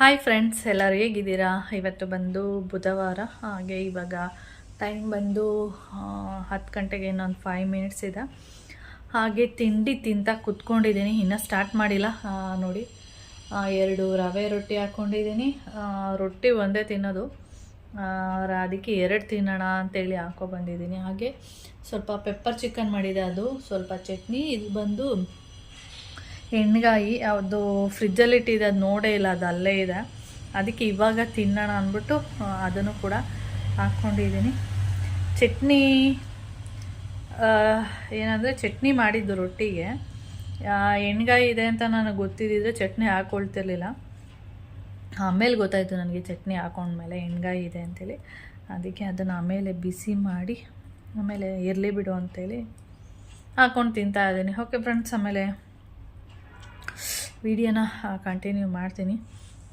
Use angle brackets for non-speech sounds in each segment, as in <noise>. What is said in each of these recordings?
Hi friends ಎಲ್ಲರೂ ಹೇಗಿದ್ದೀರಾ? ಇವತ್ತು ಬಂದು ಬುಧವಾರ, ಹಾಗೆ ಇವಾಗ ಟೈಮ್ ಬಂದು ಹತ್ತು ಗಂಟೆಗೆ ಇನ್ನೊಂದು ಫೈವ್ ಮಿನಿಟ್ಸ್ ಇದೆ. ಹಾಗೆ ತಿಂಡಿ ತಿಂತ ಕುತ್ಕೊಂಡಿದ್ದೀನಿ. ಇನ್ನೂ ಸ್ಟಾರ್ಟ್ ಮಾಡಿಲ್ಲ. ನೋಡಿ ಎರಡು ರವೆ ರೊಟ್ಟಿ ಹಾಕ್ಕೊಂಡಿದ್ದೀನಿ ರೊಟ್ಟಿ ಒಂದೇ ತಿನ್ನೋದು. ಅದಕ್ಕೆ ಎರಡು ತಿನ್ನೋಣ ಅಂತೇಳಿ ಹಾಕೊ ಬಂದಿದ್ದೀನಿ. ಹಾಗೆ ಸ್ವಲ್ಪ ಪೆಪ್ಪರ್ ಚಿಕನ್ ಮಾಡಿದೆ ಅದು. ಸ್ವಲ್ಪ ಚಟ್ನಿ, ಇದು ಬಂದು ಎಣ್ಗಾಯಿ ಅದು ಫ್ರಿಜ್ಜಲ್ಲಿ ಇಟ್ಟಿದೆ, ಅದು ನೋಡೇ ಇಲ್ಲ, ಅದು ಅಲ್ಲೇ ಇದೆ. ಅದಕ್ಕೆ ಇವಾಗ ತಿನ್ನೋಣ ಅಂದ್ಬಿಟ್ಟು ಅದನ್ನು ಕೂಡ ಹಾಕ್ಕೊಂಡಿದ್ದೀನಿ. ಚಟ್ನಿ ಏನಂದರೆ ಚಟ್ನಿ ಮಾಡಿದ್ದು ರೊಟ್ಟಿಗೆ. ಎಣ್ಗಾಯಿ ಇದೆ ಅಂತ ನನಗೆ ಗೊತ್ತಿದ್ದಿದ್ರೆ ಚಟ್ನಿ ಹಾಕ್ಕೊಳ್ತಿರ್ಲಿಲ್ಲ ಆಮೇಲೆ ಗೊತ್ತಾಯಿತು ನನಗೆ ಚಟ್ನಿ ಹಾಕೊಂಡ್ಮೇಲೆ ಎಣ್ಗಾಯಿ ಇದೆ ಅಂತೇಳಿ. ಅದಕ್ಕೆ ಅದನ್ನು ಆಮೇಲೆ ಬಿಸಿ ಮಾಡಿ, ಆಮೇಲೆ ಇರಲಿ ಬಿಡು ಅಂತೇಳಿ ಹಾಕ್ಕೊಂಡು ತಿಂತಾ ಇದ್ದೀನಿ. ಓಕೆ ಫ್ರೆಂಡ್ಸ್ ಆಮೇಲೆ ವಿಡಿಯೋನ ಕಂಟಿನ್ಯೂ ಮಾಡ್ತೀನಿ.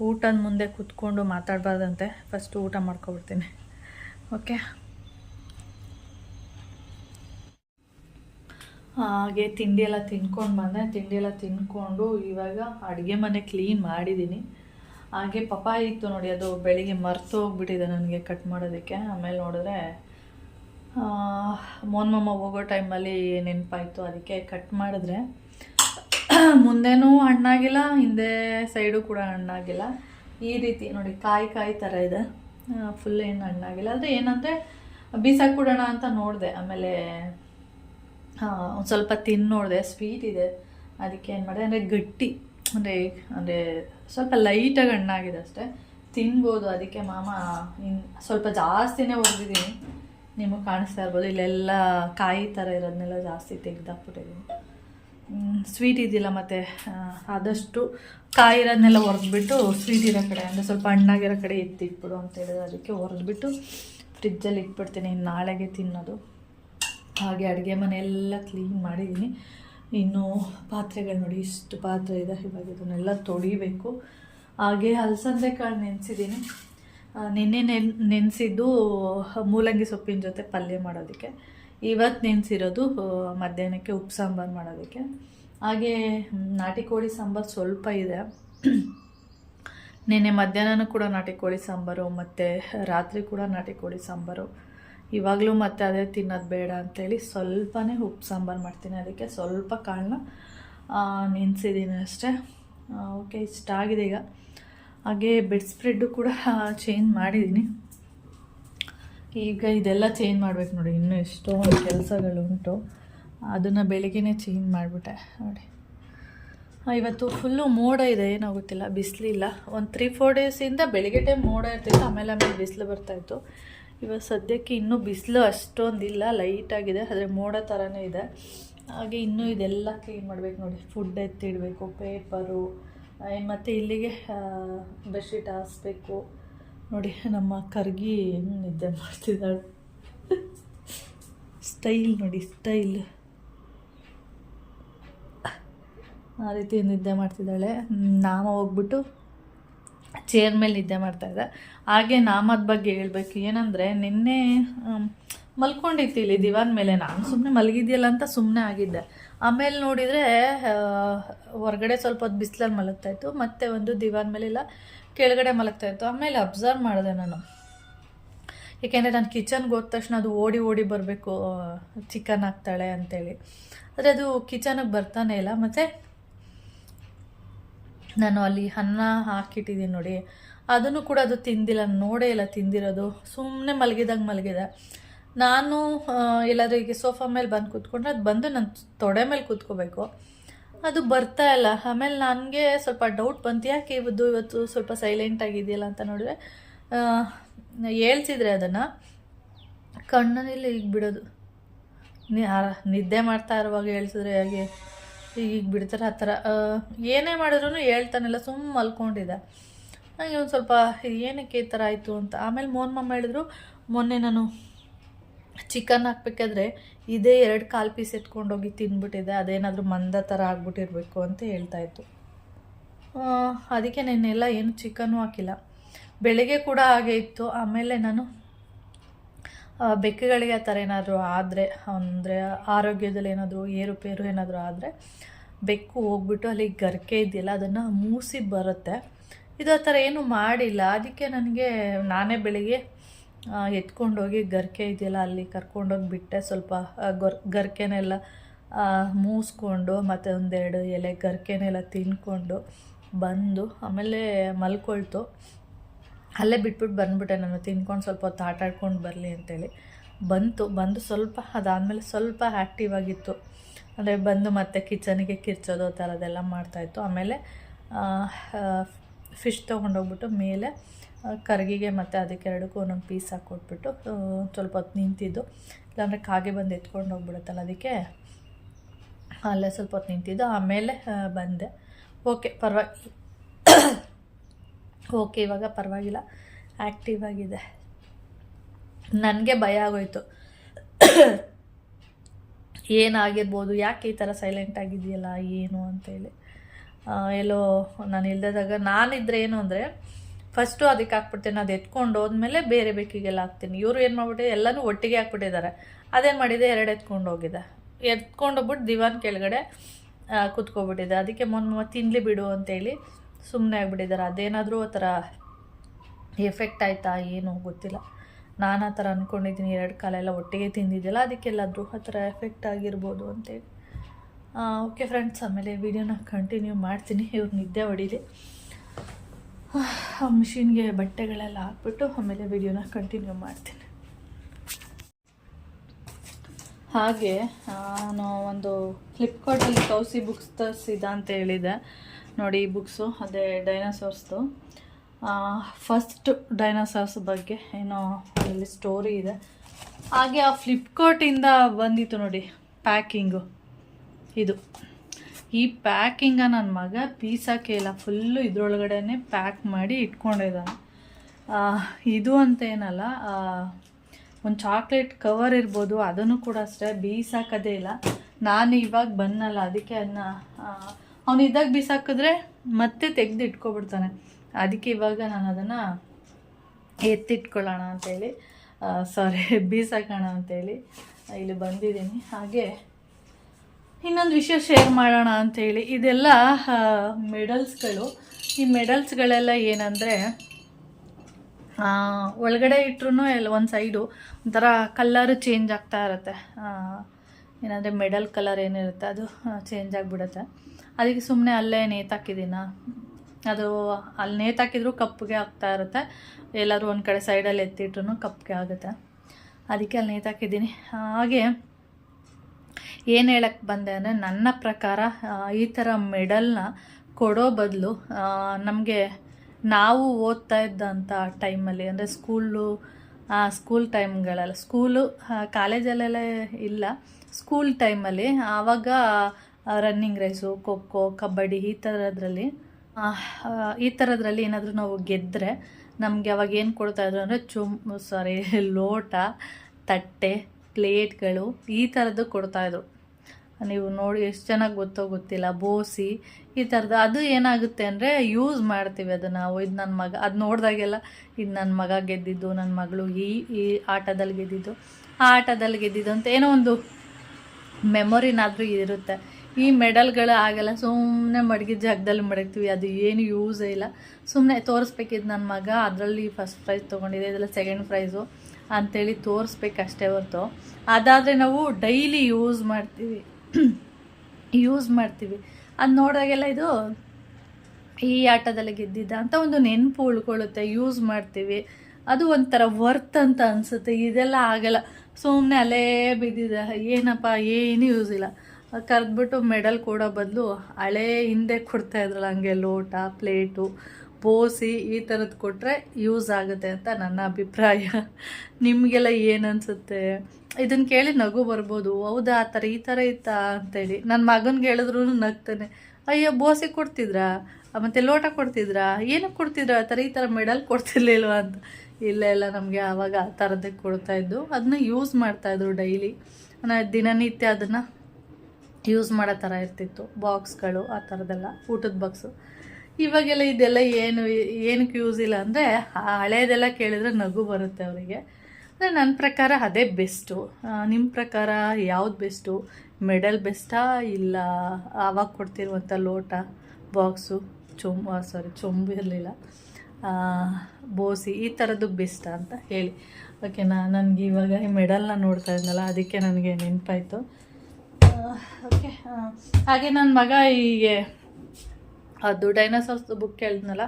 ಊಟದ ಮುಂದೆ ಕುತ್ಕೊಂಡು ಮಾತಾಡಬಾರ್ದಂತೆ. ಫಸ್ಟ್ ಊಟ ಮಾಡ್ಕೊಬಿಡ್ತೀನಿ. ಓಕೆ ಹಾಗೆ ತಿಂಡಿ ಎಲ್ಲ ತಿನ್ಕೊಂಡು ಬಂದೆ. ತಿಂಡಿ ಎಲ್ಲ ತಿನ್ಕೊಂಡು ಇವಾಗ ಅಡುಗೆ ಮನೆ ಕ್ಲೀನ್ ಮಾಡಿದ್ದೀನಿ ಹಾಗೆ ಪಪಾಯ ಇತ್ತು ನೋಡಿ, ಅದು ಬೆಳಿಗ್ಗೆ ಮರ್ತು ಹೋಗ್ಬಿಟ್ಟಿದೆ ನನಗೆ ಕಟ್ ಮಾಡೋದಕ್ಕೆ. ಆಮೇಲೆ ನೋಡಿದ್ರೆ ಮೋನ್ ಮಮ್ಮ ಹೋಗೋ ಟೈಮಲ್ಲಿ ನೆನಪಾಯಿತು. ಅದಕ್ಕೆ ಕಟ್ ಮಾಡಿದ್ರೆ ಮುಂದೆನೂ ಹಣ್ಣಾಗಿಲ್ಲ, ಹಿಂದೆ ಸೈಡು ಕೂಡ ಹಣ್ಣಾಗಿಲ್ಲ. ಈ ರೀತಿ ನೋಡಿ, ಕಾಯಿ ಕಾಯಿ ಥರ ಇದೆ. ಫುಲ್ ಏನು ಹಣ್ಣಾಗಿಲ್ಲ. ಅದು ಏನಂದರೆ ಬೀಸಾಕ್ಬಿಡೋಣ ಅಂತ ನೋಡಿದೆ. ಆಮೇಲೆ ಒಂದು ಸ್ವಲ್ಪ ತಿಂದು ನೋಡಿದೆ. ಸ್ವೀಟ್ ಇದೆ. ಅದಕ್ಕೆ ಏನು ಮಾಡಿದೆ, ಅಂದರೆ ಗಟ್ಟಿ. ಅಂದರೆ ಅಂದರೆ ಸ್ವಲ್ಪ ಲೈಟಾಗಿ ಹಣ್ಣಾಗಿದೆ ಅಷ್ಟೇ. ತಿನ್ಬೋದು. ಅದಕ್ಕೆ ಮಾಮ ಇನ್ ಸ್ವಲ್ಪ ಜಾಸ್ತಿನೇ ಹೊಡೆದಿದ್ದೀನಿ ನಿಮಗೆ ಕಾಣಿಸ್ತಾ ಇರ್ಬೋದು. ಇಲ್ಲೆಲ್ಲ ಕಾಯಿ ಥರ ಇರೋದನ್ನೆಲ್ಲ ಜಾಸ್ತಿ ತೆಗ್ದಾಕ್ಬಿಟ್ಟಿದ್ದೀನಿ. ಸ್ವೀಟ್ ಇದ್ದಿಲ್ಲ ಮತ್ತು ಆದಷ್ಟು ಕಾಯಿರೋದನ್ನೆಲ್ಲ ಒರೆದ್ಬಿಟ್ಟು ಸ್ವೀಟ್ ಇರೋ ಕಡೆ, ಅಂದರೆ ಸ್ವಲ್ಪ ಹಣ್ಣಾಗಿರೋ ಕಡೆ ಎತ್ತಿಟ್ಬಿಡು ಅಂತ ಹೇಳಿದ್ರೆ. ಅದಕ್ಕೆ ಒರೆದ್ಬಿಟ್ಟು ಫ್ರಿಜ್ಜಲ್ಲಿ ಇಟ್ಬಿಡ್ತೀನಿ. ಇನ್ನು ನಾಳೆಗೆ ತಿನ್ನೋದು. ಹಾಗೆ ಅಡುಗೆ ಮನೆಯೆಲ್ಲ ಕ್ಲೀನ್ ಮಾಡಿದ್ದೀನಿ. ಇನ್ನು ಪಾತ್ರೆಗಳು ನೋಡಿ, ಇಷ್ಟು ಪಾತ್ರೆ ಇದೆ. ಇವಾಗ ಇದನ್ನೆಲ್ಲ ತೊಳಿಬೇಕು. ಹಾಗೆ ಅಲಸಂದೆ ಕಾಳು ನೆನೆಸಿದ್ದೀನಿ ನಿನ್ನೆ ನೆನ್, ನೆನೆಸಿದ್ದು ಮೂಲಂಗಿ ಸೊಪ್ಪಿನ ಜೊತೆ ಪಲ್ಯ ಮಾಡೋದಕ್ಕೆ. ಇವತ್ತು ನೆನೆಸಿರೋದು ಮಧ್ಯಾಹ್ನಕ್ಕೆ ಉಪ್ಪು ಸಾಂಬಾರು ಮಾಡೋದಕ್ಕೆ. ಹಾಗೆ ನಾಟಿ ಕೋಳಿ ಸಾಂಬಾರು ಸ್ವಲ್ಪ ಇದೆ. <clears throat> ನಿನ್ನೆ ಮಧ್ಯಾಹ್ನನೂ ಕೂಡ ನಾಟಿ ಕೋಳಿ ಸಾಂಬಾರು, ಮತ್ತು ರಾತ್ರಿ ಕೂಡ ನಾಟಿ ಕೋಳಿ ಸಾಂಬಾರು. ಇವಾಗಲೂ ಮತ್ತೆ ಅದೇ ತಿನ್ನೋದು ಬೇಡ ಅಂತೇಳಿ ಸ್ವಲ್ಪನೇ ಉಪ್ಪು ಸಾಂಬಾರು ಮಾಡ್ತೀನಿ ಅದಕ್ಕೆ ಸ್ವಲ್ಪ ಕಾಳನ್ನ ನೆನೆಸಿದ್ದೀನಿ ಅಷ್ಟೇ. ಓಕೆ ಇಷ್ಟ ಆಗಿದೆ ಈಗ. ಹಾಗೆ ಬೆಡ್ ಸ್ಪ್ರೆಡ್ಡು ಕೂಡ ಚೇಂಜ್ ಮಾಡಿದ್ದೀನಿ. ಈಗ ಇದೆಲ್ಲ ಚೇಂಜ್ ಮಾಡ್ಬೇಕು ನೋಡಿ, ಇನ್ನೂ ಕೆಲಸಗಳು ಉಂಟು. ಅದನ್ನು ಬೆಳಿಗ್ಗೆನೇ ಚೇಂಜ್ ಮಾಡಿಬಿಟ್ಟೆ ನೋಡಿ. ಇವತ್ತು ಫುಲ್ಲು ಮೋಡ ಇದೆ, ಏನೋ ಗೊತ್ತಿಲ್ಲ, ಬಿಸಿಲಿಲ್ಲ. ಒಂದು ತ್ರೀ ಫೋರ್ ಡೇಸಿಂದ ಬೆಳಿಗ್ಗೆ ಟೈಮ್ ಮೋಡ ಇರ್ತಿತ್ತು, ಆಮೇಲೆ ಆಮೇಲೆ ಬಿಸಿಲು ಬರ್ತಾಯಿತ್ತು ಇವಾಗ ಸದ್ಯಕ್ಕೆ ಇನ್ನೂ ಬಿಸಿಲು ಅಷ್ಟೊಂದಿಲ್ಲ ಲೈಟಾಗಿದೆ ಆದರೆ ಮೋಡ ಥರನೇ ಇದೆ. ಹಾಗೆ ಇನ್ನೂ ಇದೆಲ್ಲ ಕ್ಲೀನ್ ಮಾಡಬೇಕು ನೋಡಿ. ಫುಡ್ ಎತ್ತಿಡಬೇಕು ಪೇಪರು ಮತ್ತು ಇಲ್ಲಿಗೆ ಬೆಡ್ಶೀಟ್ ಹಾಸ್ಬೇಕು. ನೋಡಿ, ನಮ್ಮ ಕರ್ಗಿ ಏನು ನಿದ್ದೆ ಮಾಡ್ತಿದ್ದಾಳೆ. ಸ್ಟೈಲ್ ನೋಡಿ ಸ್ಟೈಲ್ ಆ ರೀತಿ ನಿದ್ದೆ ಮಾಡ್ತಿದ್ದಾಳೆ. ನಾಮ ಹೋಗ್ಬಿಟ್ಟು ಚೇರ್ ಮೇಲೆ ನಿದ್ದೆ ಮಾಡ್ತಾ ಇದ್ದೆ ಹಾಗೆ ನಾಮದ ಬಗ್ಗೆ ಹೇಳ್ಬೇಕು. ಏನಂದರೆ, ನಿನ್ನೆ ಮಲ್ಕೊಂಡಿತ್ತು ಇಲ್ಲಿ ದಿವಾನ್ ಮೇಲೆ? ನಾನು ಸುಮ್ಮನೆ ಮಲಗಿದ್ಯಲ್ಲ ಅಂತ ಸುಮ್ಮನೆ ಆಗಿದ್ದೆ. ಆಮೇಲೆ ನೋಡಿದರೆ ಹೊರಗಡೆ ಸ್ವಲ್ಪ ಹೊತ್ತು ಬಿಸಿಲಲ್ಲಿ ಮಲಗ್ತಾಯಿತ್ತು ಮತ್ತೆ ಒಂದು ದಿವಾನ್ ಮೇಲೆಲ್ಲ. ಕೆಳಗಡೆ ಮಲಗ್ತಾ ಇತ್ತು. ಆಮೇಲೆ ಅಬ್ಸರ್ವ್ ಮಾಡಿದೆ ನಾನು. ಏಕೆಂದರೆ ನಾನು ಕಿಚನ್ಗೆ ಹೋದ ತಕ್ಷಣ ಅದು ಓಡಿ ಓಡಿ ಬರಬೇಕು ಚಿಕನ್ ಹಾಕ್ತಾಳೆ ಅಂತೇಳಿ. ಆದರೆ ಅದು ಕಿಚನಿಗೆ ಬರ್ತಾನೆ ಇಲ್ಲ. ಮತ್ತು ನಾನು ಅಲ್ಲಿ ಅನ್ನ ಹಾಕಿಟ್ಟಿದ್ದೀನಿ ನೋಡಿ. ಅದನ್ನು ಕೂಡ ಅದು ತಿಂದಿಲ್ಲ, ನೋಡೇ ಇಲ್ಲ ತಿಂದಿರೋದು. ಸುಮ್ಮನೆ ಮಲಗಿದಾಗ ಮಲಗಿದೆ. ನಾನು ಎಲ್ಲಾದರೂ ಈಗ ಸೋಫಾ ಮೇಲೆ ಬಂದು ಕೂತ್ಕೊಂಡ್ರೆ ಅದು ಬಂದು ನನ್ನ ತೊಡೆ ಮೇಲೆ ಕೂತ್ಕೋಬೇಕು. ಅದು ಬರ್ತಾ ಇಲ್ಲ. ಆಮೇಲೆ ನನಗೆ ಸ್ವಲ್ಪ ಡೌಟ್ ಬಂತು. ಯಾಕೆ ಇವತ್ತು ಇವತ್ತು ಸ್ವಲ್ಪ ಸೈಲೆಂಟ್ ಆಗಿದೆಯಲ್ಲ ಅಂತ ನೋಡಿದ್ರೆ ಹೇಳ್ತಿದ್ರೆ ಅದನ್ನು. ಕಣ್ಣಲ್ಲಿ ಈಗ ಬಿಡೋದು. ನಿದ್ದೆ ಮಾಡ್ತಾ ಇರುವಾಗ ಹೇಳ್ತಿದ್ರೆ ಹಾಗೆ ಈಗ ಬಿಡ್ತಾರೆ ಆ ಥರ. ಏನೇ ಮಾಡಿದ್ರು ಹೇಳ್ತಾನೆಲ್ಲ ಸುಮ್ಮ ಮಲ್ಕೊಂಡಿದ್ದೆ. ನನಗೆ ಒಂದು ಸ್ವಲ್ಪ ಏನಕ್ಕೆ ಈ ಥರ ಆಯಿತು ಅಂತ. ಆಮೇಲೆ ಮೋನ್ ಮಮ್ಮ ಹೇಳಿದ್ರು, ಮೊನ್ನೆ ನಾನು ಚಿಕನ್ ಹಾಕ್ಬೇಕಾದ್ರೆ ಇದೇ ಎರಡು ಕಾಲು ಪೀಸ್ ಎತ್ಕೊಂಡೋಗಿ ತಿಂದ್ಬಿಟ್ಟಿದೆ ಅದೇನಾದರೂ ಮಂದ ಥರ ಆಗ್ಬಿಟ್ಟಿರಬೇಕು ಅಂತ ಹೇಳ್ತಾಯಿತ್ತು ಅದಕ್ಕೆ ನೆನ್ನೆಲ್ಲ ಏನು ಚಿಕನ್ನು ಹಾಕಿಲ್ಲ. ಬೆಳಗ್ಗೆ ಕೂಡ ಹಾಗೆ ಇತ್ತು. ಆಮೇಲೆ ನಾನು ಬೆಕ್ಕುಗಳಿಗೆ ಆ ಥರ ಏನಾದರೂ ಆದರೆ, ಅಂದರೆ ಆರೋಗ್ಯದಲ್ಲಿ ಏನಾದರೂ ಏರುಪೇರು ಏನಾದರೂ ಆದರೆ ಬೆಕ್ಕು ಹೋಗ್ಬಿಟ್ಟು ಅಲ್ಲಿ ಗರ್ಕೆ ಇದೆಯಲ್ಲ, ಅದನ್ನು ಮೂಸಿ ಬರುತ್ತೆ. ಇದು ಆ ಥರ ಏನೂ ಮಾಡಿಲ್ಲ. ಅದಕ್ಕೆ ನನಗೆ ನಾನೇ ಬೆಳಿಗ್ಗೆ ಎತ್ಕೊಂಡೋಗಿ ಗರ್ಕೆ ಇದೆಯಲ್ಲ, ಅಲ್ಲಿ ಕರ್ಕೊಂಡೋಗಿ ಬಿಟ್ಟೆ ಸ್ವಲ್ಪ ಗೊರ್, ಗರ್ಕೆನೆಲ್ಲ ಮೂಸ್ಕೊಂಡು ಮತ್ತು ಒಂದೆರಡು ಎಲೆ ಗರ್ಕೆನೆಲ್ಲ ತಿನ್ಕೊಂಡು ಬಂದು ಆಮೇಲೆ ಮಲ್ಕೊಳ್ತು. ಅಲ್ಲೇ ಬಿಟ್ಬಿಟ್ಟು ಬಂದುಬಿಟ್ಟೆ ನಾನು, ತಿನ್ಕೊಂಡು ಸ್ವಲ್ಪ ಹೊತ್ತು ಆಟಾಡ್ಕೊಂಡು ಬರಲಿ ಅಂತೇಳಿ. ಬಂತು, ಬಂದು ಸ್ವಲ್ಪ ಅದಾದಮೇಲೆ ಸ್ವಲ್ಪ ಆ್ಯಕ್ಟಿವ್ ಆಗಿತ್ತು. ಅಂದರೆ ಬಂದು ಮತ್ತೆ ಕಿಚನಿಗೆ ಕಿರ್ಚೋದು ಆ ಥರದ್ದೆಲ್ಲ ಮಾಡ್ತಾಯಿತ್ತು ಆಮೇಲೆ ಫಿಶ್ ತೊಗೊಂಡೋಗ್ಬಿಟ್ಟು ಮೇಲೆ ಕರ್ಗಿಗೆ ಮತ್ತು ಅದಕ್ಕೆ ಎರಡಕ್ಕೂ ಒಂದೊಂದು ಪೀಸ್ ಹಾಕ್ಕೊಟ್ಬಿಟ್ಟು ಸ್ವಲ್ಪ ಹೊತ್ತು ನಿಂತಿದ್ದು. ಇಲ್ಲಾಂದರೆ ಕಾಗೆ ಬಂದು ಎತ್ಕೊಂಡು ಹೋಗ್ಬಿಡುತ್ತಲ್ಲ ಅದಕ್ಕೆ. ಅಲ್ಲೇ ಸ್ವಲ್ಪ ಹೊತ್ತು ನಿಂತಿದ್ದು, ಆಮೇಲೆ ಬಂದೆ. ಓಕೆ ಪರವಾಗಿ ಓಕೆ ಇವಾಗ ಪರವಾಗಿಲ್ಲ. ಆ್ಯಕ್ಟಿವ್ ಆಗಿದೆ. ನನಗೆ ಭಯ ಆಗೋಯ್ತು. <coughs> ಏನಾಗಿರ್ಬೋದು? ಯಾಕೆ ಈ ಥರ ಸೈಲೆಂಟ್ ಆಗಿದೆಯಲ್ಲ ಏನು ಅಂತೇಳಿ. ಎಲ್ಲೋ, ನಾನು ಇಲ್ದಾಗ ನಾನಿದ್ರೆ ಏನು ಅಂದರೆ ಫಸ್ಟು ಅದಕ್ಕೆ ಹಾಕ್ಬಿಡ್ತೀನಿ, ಅದು ಎತ್ಕೊಂಡು ಹೋದ್ಮೇಲೆ ಬೇರೆ ಬೇಕಿಗೆಲ್ಲ ಹಾಕ್ತೀನಿ. ಇವರು ಏನು ಮಾಡ್ಬಿಟ್ಟಿದೆ ಎಲ್ಲನೂ ಒಟ್ಟಿಗೆ ಹಾಕ್ಬಿಟ್ಟಿದ್ದಾರೆ. ಅದೇನು ಮಾಡಿದೆ, ಎರಡು ಎತ್ಕೊಂಡು ಹೋಗಿದೆ. ಎತ್ಕೊಂಡು ಹೋಗ್ಬಿಟ್ಟು ದಿವಾನ್ ಕೆಳಗಡೆ ಕುತ್ಕೊಬಿಟ್ಟಿದೆ. ಅದಕ್ಕೆ ಮೊನ್ನೆ ತಿನ್ನಲಿ ಬಿಡು ಅಂತೇಳಿ ಸುಮ್ಮನೆ ಆಗಿಬಿಟ್ಟಿದ್ದಾರೆ. ಅದೇನಾದರೂ ಆ ಥರ ಎಫೆಕ್ಟ್ ಆಯಿತಾ, ಏನು ಗೊತ್ತಿಲ್ಲ. ನಾನು ಆ ಥರ ಅಂದ್ಕೊಂಡಿದ್ದೀನಿ ಎರಡು ಕಾಲೆಲ್ಲ ಒಟ್ಟಿಗೆ ತಿಂದಿದ್ದಿಲ್ಲ ಅದಕ್ಕೆಲ್ಲಾದರೂ ಆ ಥರ ಎಫೆಕ್ಟ್ ಆಗಿರ್ಬೋದು ಅಂತೇಳಿ. ಓಕೆ ಫ್ರೆಂಡ್ಸ್ ಆಮೇಲೆ ವಿಡಿಯೋನ ಕಂಟಿನ್ಯೂ ಮಾಡ್ತೀನಿ. ಇವ್ರು ನಿದ್ದೆ ಹೊಡೀಲಿ. ಮಿಷಿನ್ಗೆ ಬಟ್ಟೆಗಳೆಲ್ಲ ಹಾಕ್ಬಿಟ್ಟು ಆಮೇಲೆ ವಿಡಿಯೋನ ಕಂಟಿನ್ಯೂ ಮಾಡ್ತೀನಿ. ಹಾಗೆ ನಾನು ಒಂದು ಫ್ಲಿಪ್ಕಾರ್ಟಲ್ಲಿ ಕೌಸಿ ಬುಕ್ಸ್ ತರಿಸಿದ ಅಂತ ಹೇಳಿದೆ. ನೋಡಿ ಈ ಬುಕ್ಸು ಅದೇ ಡೈನಾಸೋರ್ಸ್ದು ಫಸ್ಟ್ ಡೈನೋಸಾರ್ಸ್ ಬಗ್ಗೆ ಏನೋ ಅಲ್ಲಿ ಸ್ಟೋರಿ ಇದೆ. ಹಾಗೆ ಆ ಫ್ಲಿಪ್ಕಾರ್ಟಿಂದ ಬಂದಿತ್ತು ನೋಡಿ ಪ್ಯಾಕಿಂಗು ಇದು. ಈ ಪ್ಯಾಕಿಂಗ ನನ್ನ ಮಗ ಪೀಸಾಕೆ ಇಲ್ಲ, ಫುಲ್ಲು ಇದ್ರೊಳಗಡೆ ಪ್ಯಾಕ್ ಮಾಡಿ ಇಟ್ಕೊಂಡಿದ್ದಾನೆ. ಇದು ಅಂತ ಏನಲ್ಲ ಒಂದು ಚಾಕ್ಲೇಟ್ ಕವರ್ ಇರ್ಬೋದು, ಅದನ್ನು ಕೂಡ ಅಷ್ಟೇ, ಬೀಸಾಕೋದೇ ಇಲ್ಲ. ನಾನು ಇವಾಗ ಬಂದಲ್ಲ ಅದಕ್ಕೆ ಅದನ್ನ ಅವನು ಇದ್ದಾಗ ಬೀಸಾಕಿದ್ರೆ ಮತ್ತೆ ತೆಗೆದು ಇಟ್ಕೊಬಿಡ್ತಾನೆ. ಅದಕ್ಕೆ ಇವಾಗ ನಾನು ಅದನ್ನು ಎತ್ತಿಟ್ಕೊಳ್ಳೋಣ ಅಂತೇಳಿ ಸಾರಿ <laughs> ಬೀಸಾಕೋಣ ಅಂತೇಳಿ, ಇಲ್ಲಿ ಬಂದಿದ್ದೀನಿ. ಹಾಗೆ ಇನ್ನೊಂದು ವಿಷಯ ಶೇರ್ ಮಾಡೋಣ ಅಂಥೇಳಿ ಇದೆಲ್ಲ ಮೆಡಲ್ಸ್ಗಳು ಈ ಮೆಡಲ್ಸ್ಗಳೆಲ್ಲ ಏನಂದರೆ ಒಳಗಡೆ ಇಟ್ರೂ ಎಲ್ಲ ಒಂದು ಸೈಡು ಒಂಥರ ಕಲ್ಲರು ಚೇಂಜ್ ಆಗ್ತಾ ಇರುತ್ತೆ. ಏನಂದರೆ ಮೆಡಲ್ ಕಲರ್ ಏನಿರುತ್ತೆ, ಅದು ಚೇಂಜ್ ಆಗಿಬಿಡುತ್ತೆ. ಅದಕ್ಕೆ ಸುಮ್ಮನೆ ಅಲ್ಲೇ ನೇತಾಕಿದ್ದೀನ ಅದು ಅಲ್ಲಿ ನೇತಾಕಿದ್ರು ಕಪ್ಪಿಗೆ ಆಗ್ತಾ ಇರುತ್ತೆ. ಎಲ್ಲರೂ ಒಂದು ಕಡೆ ಸೈಡಲ್ಲಿ ಎತ್ತಿಟ್ರು ಕಪ್ಪಿಗೆ ಆಗುತ್ತೆ. ಅದಕ್ಕೆ ಅಲ್ಲಿ ನೇತಾಕಿದ್ದೀನಿ ಹಾಗೆ ಏನು ಹೇಳಕ್ಕೆ ಬಂದೆ ಅಂದರೆ ನನ್ನ ಪ್ರಕಾರ ಈ ಥರ ಮೆಡಲ್ನ ಕೊಡೋ ಬದಲು ನಮಗೆ ನಾವು ಓದ್ತಾ ಇದ್ದಂಥ ಟೈಮಲ್ಲಿ, ಅಂದರೆ ಸ್ಕೂಲು ಸ್ಕೂಲ್ ಟೈಮ್ಗಳಲ್ಲ, ಸ್ಕೂಲು ಕಾಲೇಜಲ್ಲೆಲ್ಲ ಇಲ್ಲ, ಸ್ಕೂಲ್ ಟೈಮಲ್ಲಿ ಆವಾಗ ರನ್ನಿಂಗ್ ರೇಸು ಖೋ ಕಬಡ್ಡಿ ಈ ಥರದ್ರಲ್ಲಿ ಈ ಥರದ್ರಲ್ಲಿ ಏನಾದರೂ ನಾವು ಗೆದ್ದರೆ ನಮಗೆ ಅವಾಗ ಏನು ಕೊಡ್ತಾಯಿದ್ರು ಅಂದರೆ ಚುಮ್ ಸಾರಿ <laughs> ಲೋಟ, ತಟ್ಟೆ ಪ್ಲೇಟ್ಗಳು ಈ ಥರದ್ದು ಕೊಡ್ತಾಯಿದ್ರು ನೀವು ನೋಡಿ ಎಷ್ಟು ಚೆನ್ನಾಗಿ ಗೊತ್ತೋ ಗೊತ್ತಿಲ್ಲ, ಬೋಸಿ ಈ ಥರದ್ದು. ಅದು ಏನಾಗುತ್ತೆ ಅಂದರೆ ಯೂಸ್ ಮಾಡ್ತೀವಿ ಅದು ನಾವು ಇದು ನನ್ನ ಮಗ. ಅದು ನೋಡಿದಾಗೆಲ್ಲ ಇದು ನನ್ನ ಮಗ ಗೆದ್ದಿದ್ದು ನನ್ನ ಮಗಳು ಈ ಈ ಆಟದಲ್ಲಿ ಗೆದ್ದಿದ್ದು. ಆ ಆಟದಲ್ಲಿ ಗೆದ್ದಿದ್ದು ಅಂತ ಏನೋ ಒಂದು ಮೆಮೊರಿನಾದರೂ ಇರುತ್ತೆ. ಈ ಮೆಡಲ್ಗಳು ಆಗಲ್ಲ. ಸುಮ್ಮನೆ ಮಡಗಿದ ಜಾಗದಲ್ಲಿ ಮಡಗ್ತೀವಿ. ಅದು ಏನು ಯೂಸೇ ಇಲ್ಲ. ಸುಮ್ಮನೆ ತೋರಿಸ್ಬೇಕಿದ್ದು ನನ್ನ ಮಗ. ಅದರಲ್ಲಿ ಫಸ್ಟ್ ಪ್ರೈಸ್ ತೊಗೊಂಡಿದೆ ಇದೆಲ್ಲ ಸೆಕೆಂಡ್ ಪ್ರೈಸು ಅಂಥೇಳಿ ತೋರಿಸ್ಬೇಕಷ್ಟೇ ಹೊರತು. ಅದಾದರೆ ನಾವು ಡೈಲಿ ಯೂಸ್ ಮಾಡ್ತೀವಿ. <clears throat> ಯೂಸ್ ಮಾಡ್ತೀವಿ. ಅದು ನೋಡಿದಾಗೆಲ್ಲ ಇದು ಈ ಆಟದಲ್ಲಿ ಗೆದ್ದಿದ್ದ ಅಂತ ಒಂದು ನೆನಪು ಉಳ್ಕೊಳ್ಳುತ್ತೆ. ಯೂಸ್ ಮಾಡ್ತೀವಿ. ಅದು ಒಂಥರ ವರ್ತ್ ಅಂತ ಅನಿಸುತ್ತೆ. ಇದೆಲ್ಲ ಆಗಲ್ಲ. ಸುಮ್ಮನೆ ಅಲ್ಲೇ ಬಿದ್ದಿದೆ. ಏನಪ್ಪ, ಏನೂ ಯೂಸ್ ಇಲ್ಲ. ಕರೆದ್ಬಿಟ್ಟು ಮೆಡಲ್ ಕೊಡೋ ಬದಲು ಹಳೇ ಹಿಂದೆ ಕೊಡ್ತಾ ಇದ್ರಲ್ಲ ಹಂಗೆ ಲೋಟ ಪ್ಲೇಟು ಬೋಸಿ ಈ ಥರದ್ದು ಕೊಟ್ಟರೆ ಯೂಸ್ ಆಗುತ್ತೆ ಅಂತ ನನ್ನ ಅಭಿಪ್ರಾಯ. ನಿಮಗೆಲ್ಲ ಏನು ಅನಿಸುತ್ತೆ? ಇದನ್ನು ಕೇಳಿ ನಗು ಬರ್ಬೋದು. ಹೌದಾ? ಆ ಥರ ಈ ಥರ ಇತ್ತಾ ಅಂತೇಳಿ. ನನ್ನ ಮಗನಿಗೆ ಹೇಳಿದ್ರು ನಗ್ತಾನೆ. ಅಯ್ಯೋ, ಬೋಸಿ ಕೊಡ್ತಿದ್ರಾ? ಮತ್ತು ಲೋಟ ಕೊಡ್ತಿದ್ರಾ? ಏನಕ್ಕೆ ಕೊಡ್ತಿದ್ರ? ಆ ಥರ ಈ ಥರ ಮೆಡಲ್ ಕೊಡ್ತಿರ್ಲಿಲ್ವ ಅಂತ. ಇಲ್ಲ ಇಲ್ಲ, ನಮಗೆ ಆವಾಗ ಆ ಥರದ್ದೇ ಕೊಡ್ತಾಯಿದ್ದು ಅದನ್ನ ಯೂಸ್ ಮಾಡ್ತಾಯಿದ್ರು ಡೈಲಿ. ದಿನನಿತ್ಯ ಅದನ್ನು ಯೂಸ್ ಮಾಡೋ ಥರ ಇರ್ತಿತ್ತು. ಬಾಕ್ಸ್ಗಳು, ಆ ಥರದ್ದೆಲ್ಲ ಊಟದ ಬಾಕ್ಸು. ಇವಾಗೆಲ್ಲ ಇದೆಲ್ಲ ಏನು ಏನಕ್ಕೆ ಯೂಸ್ ಇಲ್ಲ ಅಂದರೆ ಹಳೇದೆಲ್ಲ ಕೇಳಿದ್ರೆ ನಗು ಬರುತ್ತೆ ಅವರಿಗೆ. ಅಂದರೆ ನನ್ನ ಪ್ರಕಾರ ಅದೇ ಬೆಸ್ಟು ನಿಮ್ಮ ಪ್ರಕಾರ ಯಾವ್ದು ಬೆಸ್ಟು ಮೆಡಲ್ ಬೆಸ್ಟಾ ಇಲ್ಲ ಆವಾಗ ಕೊಡ್ತಿರುವಂಥ ಲೋಟ ಬಾಕ್ಸು ಚೊಂಬ ಸಾರಿ ಚೊಂಬು ಇರಲಿಲ್ಲ. ಬೋಸಿ, ಈ ಥರದ್ದು ಬೆಸ್ಟಾ ಅಂತ ಹೇಳಿ. ಓಕೆನಾ ನನಗೆ ಇವಾಗ ಈ ಮೆಡಲ್ನ ನೋಡ್ತಾ ಇದ್ನಲ್ಲ, ಅದಕ್ಕೆ ನನಗೆ ನೆನಪಾಯಿತು. ಓಕೆ ಹಾಗೆ ನನ್ನ ಮಗ ಹೀಗೆ ಅದು ಡೈನೋಸಾರ್ಸ್ ಬುಕ್ ಹೇಳಿದ್ನಲ್ಲ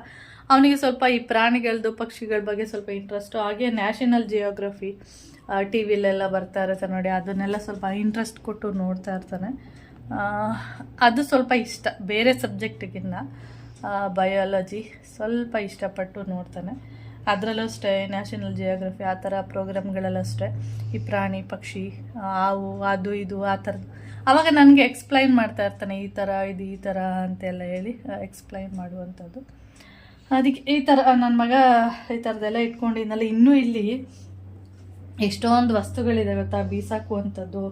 ಅವನಿಗೆ ಸ್ವಲ್ಪ ಈ ಪ್ರಾಣಿಗಳದ್ದು ಪಕ್ಷಿಗಳ ಬಗ್ಗೆ ಸ್ವಲ್ಪ ಇಂಟ್ರೆಸ್ಟು ಹಾಗೆ ನ್ಯಾಷನಲ್ ಜಿಯೋಗ್ರಫಿ ಟಿ ವಿಲೆಲ್ಲ ಬರ್ತಾ ಇರುತ್ತೆ ನೋಡಿ, ಅದನ್ನೆಲ್ಲ ಸ್ವಲ್ಪ ಇಂಟ್ರೆಸ್ಟ್ ಕೊಟ್ಟು ನೋಡ್ತಾ ಇರ್ತಾನೆ. ಅದು ಸ್ವಲ್ಪ ಇಷ್ಟ, ಬೇರೆ ಸಬ್ಜೆಕ್ಟಿಗಿನ್ನ ಬಯಾಲಜಿ ಸ್ವಲ್ಪ ಇಷ್ಟಪಟ್ಟು ನೋಡ್ತಾನೆ. ಅದರಲ್ಲೂ ಅಷ್ಟೇ ನ್ಯಾಷನಲ್ ಜಿಯೋಗ್ರಫಿ ಆ ಥರ ಪ್ರೋಗ್ರಾಮ್ಗಳಲ್ಲೂ ಅಷ್ಟೇ ಈ ಪ್ರಾಣಿ, ಪಕ್ಷಿ, ಹಾವು, ಅದು ಇದು, ಆ ಥರದ್ದು ಆವಾಗ ನನಗೆ ಎಕ್ಸ್ಪ್ಲೈನ್ ಮಾಡ್ತಾ ಇರ್ತಾನೆ, ಈ ಥರ ಇದು, ಈ ಥರ ಅಂತೆಲ್ಲ ಹೇಳಿ ಎಕ್ಸ್ಪ್ಲೈನ್ ಮಾಡುವಂಥದ್ದು. ಅದಕ್ಕೆ ಈ ಥರ ನನ್ನ ಮಗ ಈ ಥರದ್ದೆಲ್ಲ ಇಟ್ಕೊಂಡಿದ್ನಲ್ಲ ಇನ್ನೂ ಇಲ್ಲಿ ಎಷ್ಟೊಂದು ವಸ್ತುಗಳಿದೆ ಗೊತ್ತಾ, ಬೀಸಾಕುವಂಥದ್ದು.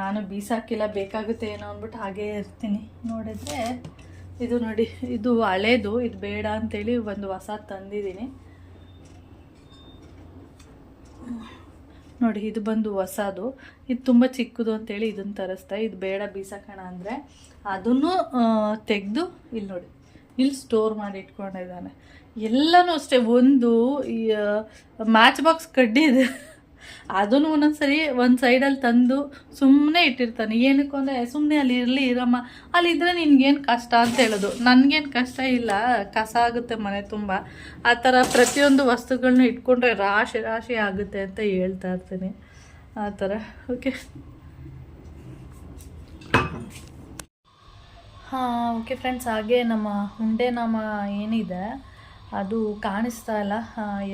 ನಾನು ಬೀಸಾಕಿಲ್ಲ, ಬೇಕಾಗುತ್ತೆ ಏನೋ ಅಂದ್ಬಿಟ್ಟು ಹಾಗೇ ಇರ್ತೀನಿ. ನೋಡಿದ್ರೆ, ಇದು ನೋಡಿ, ಇದು ಹಳೇದು, ಇದು ಬೇಡ ಅಂತೇಳಿ ಒಂದು ಹೊಸ ತಂದಿದ್ದೀನಿ. ನೋಡಿ, ಇದು ಬಂದು ಹೊಸದು. ಇದು ತುಂಬ ಚಿಕ್ಕದು ಅಂತೇಳಿ ಇದನ್ನು ತರಿಸ್ತಾ, ಇದು ಬೇಡ ಬೀಸಕೋಣ ಅಂದರೆ ಅದನ್ನು ತೆಗೆದು ಇಲ್ಲಿ ನೋಡಿ ಇಲ್ಲಿ ಸ್ಟೋರ್ ಮಾಡಿ ಇಟ್ಕೊಂಡಿದ್ದಾನೆ. ಎಲ್ಲನೂ ಅಷ್ಟೇ, ಒಂದು ಮ್ಯಾಚ್ ಬಾಕ್ಸ್ ಕಡ್ಡಿ ಇದೆ. ಅದನ್ನು ಒಂದೊಂದ್ಸರಿ ಒಂದು ಸೈಡಲ್ಲಿ ತಂದು ಸುಮ್ಮನೆ ಇಟ್ಟಿರ್ತಾನೆ. ಏನಕ್ಕೆ ಅಂದರೆ ಸುಮ್ಮನೆ ಅಲ್ಲಿ ಇರಲಿ ಇರಮ್ಮ. ಅಲ್ಲಿ ನಿನಗೇನು ಕಷ್ಟ ಅಂತ ಹೇಳೋದು. ನನಗೇನು ಕಷ್ಟ ಇಲ್ಲ. ಕಸ ಆಗುತ್ತೆ ಮನೆ ತುಂಬ. ಆ ಥರ ಪ್ರತಿಯೊಂದು ವಸ್ತುಗಳನ್ನ ಇಟ್ಕೊಂಡ್ರೆ ರಾಶಿ ರಾಶಿ ಆಗುತ್ತೆ ಅಂತ ಹೇಳ್ತಾ ಇರ್ತೀನಿ. ಆ ಥರ ಓಕೆ ಹಾಂ ಓಕೆ ಫ್ರೆಂಡ್ಸ್ ಹಾಗೆ ನಮ್ಮ ಹುಂಡೆ ನಾಮ ಏನಿದೆ? ಅದು ಕಾಣಿಸ್ತಾ ಇಲ್ಲ.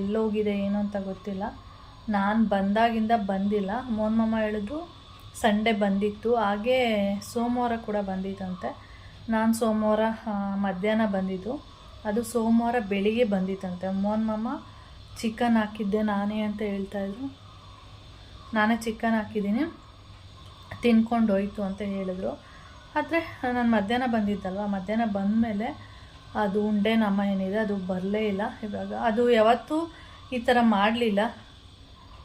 ಎಲ್ಲೋಗಿದೆ ಏನು ಅಂತ ಗೊತ್ತಿಲ್ಲ. ನಾನು ಬಂದಾಗಿಂದ ಬಂದಿಲ್ಲ. ಮೋನ್ ಮಾಮ ಹೇಳಿದ್ರು, ಸಂಡೇ ಬಂದಿತ್ತು. ಹಾಗೆ ಸೋಮವಾರ ಕೂಡ ಬಂದಿತ್ತಂತೆ. ನಾನು ಸೋಮವಾರ ಮಧ್ಯಾಹ್ನ ಬಂದಿದ್ದು. ಅದು ಸೋಮವಾರ ಬೆಳಿಗ್ಗೆ ಬಂದಿತ್ತಂತೆ. ಮೋನ್ ಮಾಮ, ಚಿಕನ್ ಹಾಕಿದ್ದೆ ನಾನೇ ಅಂತ ಹೇಳ್ತಾಯಿದ್ರು ನಾನೇ ಚಿಕನ್ ಹಾಕಿದ್ದೀನಿ, ತಿನ್ಕೊಂಡು ಹೋಯ್ತು ಅಂತ ಹೇಳಿದ್ರು. ಆದರೆ, ನಾನು ಮಧ್ಯಾಹ್ನ ಬಂದಿದ್ದಲ್ವ? ಮಧ್ಯಾಹ್ನ ಬಂದಮೇಲೆ ಅದು ಉಂಡೆ ನಮ್ಮ ಏನಿದೆ, ಅದು ಬರಲೇ ಇಲ್ಲ ಇವಾಗ. ಅದು ಯಾವತ್ತೂ ಈ ಥರ ಮಾಡಲಿಲ್ಲ.